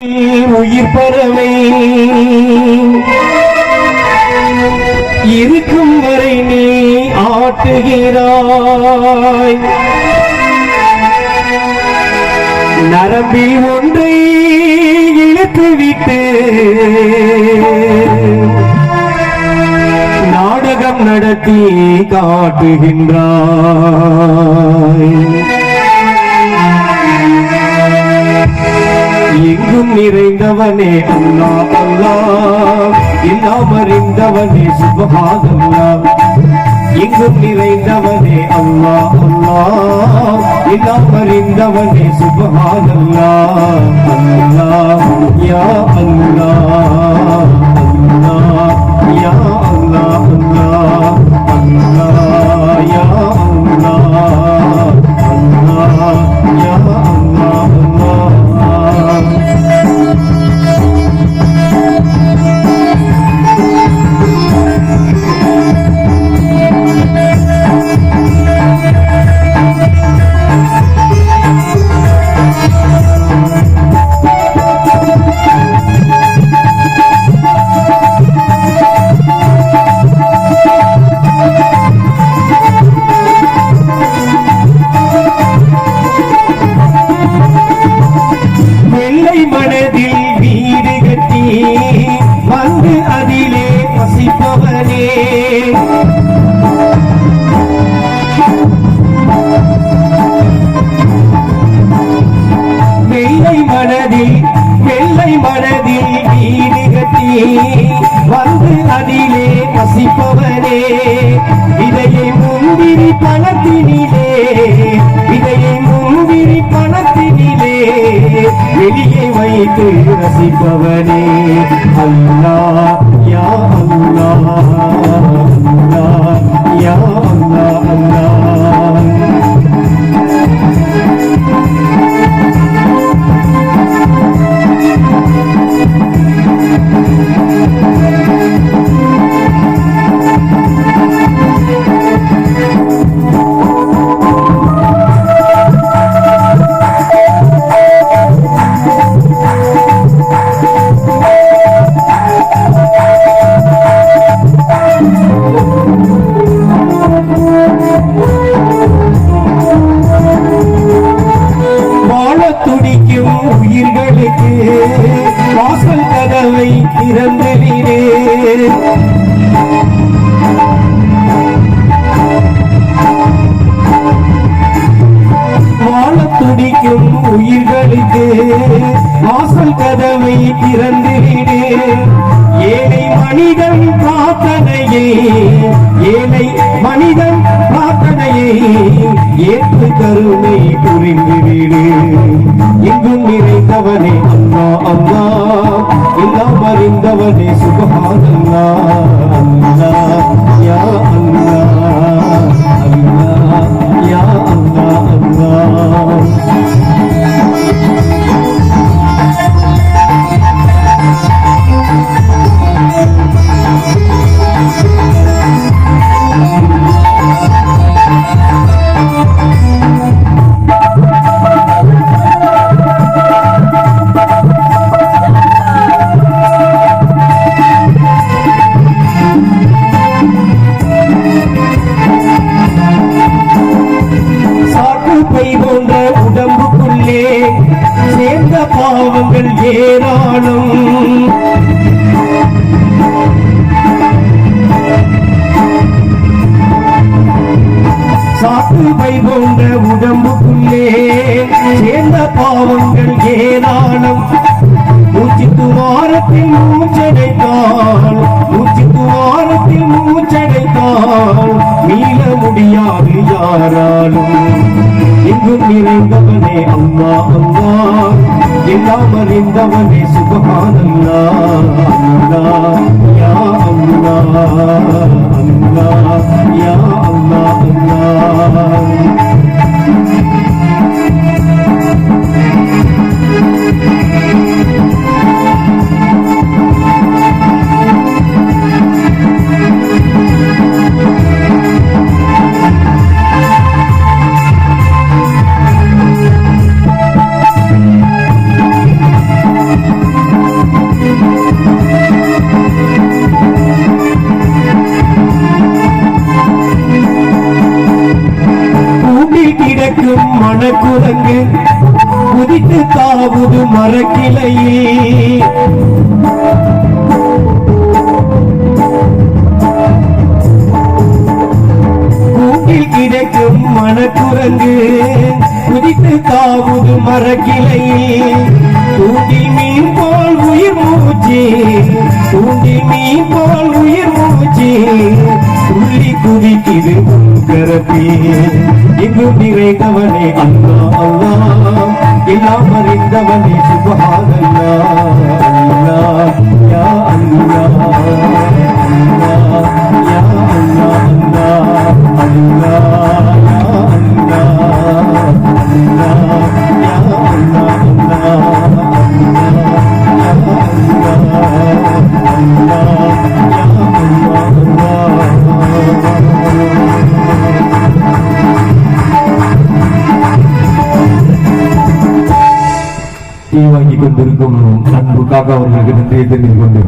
உயிர் பறவை இருக்கும் வரை நீ ஆட்டுகிறாய். நரம்பில் ஒன்றை இழுத்துவிட்டு நாடகம் நடத்தி காட்டுகின்றாய். எங்கும் நிறைந்தவனே அல்லா அல்லா எல்லாம் அறிந்தவனே சுபகாதல்லா இங்கும் நிறைந்தவனே அல்லா அல்லா எல்லாம் அறிந்தவனே சுபகாதல்லா அல்லா யா அல்லா வசிப்பவனே வெள்ளை மனதில் வெள்ளை மனதில் வீடு கட்டி வந்து அதிலே வசிப்பவனே. இதையை முந்திரி பணத்தினிலே வெளியே வைத்து ரசிப்பவனே. அல்லா யா அல்லா அல்லா யா திறந்து விடு வாழத் துடிக்கும் உயிர்களுக்கு வாசல் கதவை திறந்து விடு. ஏழை மனிதன் பிரார்த்தனையை ஏழை மனிதன் பிரார்த்தனையை ஏற்று கருணை புரிந்துவிடு எங்கும் நிறைந்தவனே அம்மா அம்மா. உடம்புக்குள்ளே சேர்ந்த பாவங்கள் ஏராளம். சாக்கு பை போன்ற உடம்புக்குள்ளே சேர்ந்த பாவங்கள் ஏராளம். மூச்சு துவாரத்தில் மூச்சடைத்தால் மூச்சு துவாரத்தில் மூச்சடைத்தால் மீள முடியாது யாராலும். நிறைந்தவனே அம்மா அம்மா எல்லாம் அறிந்தவனே சுபகானல்லா அல்லா யா அல்லா அல்லா யா அல்லா அல்லா மனக்குரங்கு குதித்து தாவுது மரக்கிளையே. கூட்டில் கிடைக்கும் மனக்குரங்கு குதித்து தாவுது மரக்கிளையே. தூண்டில் மீன் போல் உயிர் மூச்சு தூண்டில் மீன் போல் உயிர் மூச்சு. துள்ளி உன் கரப்பி இங்கு நிறைந்தவனே அல்லா அல்லா எல்லாம் அறிந்தவனே சுபஹானல்லா அல்லா டீ வாங்கி கொண்டிருக்கும் அன்பு காக்கா அவர்களுக்கு நன்றியை தெரிவித்துக் கொண்டு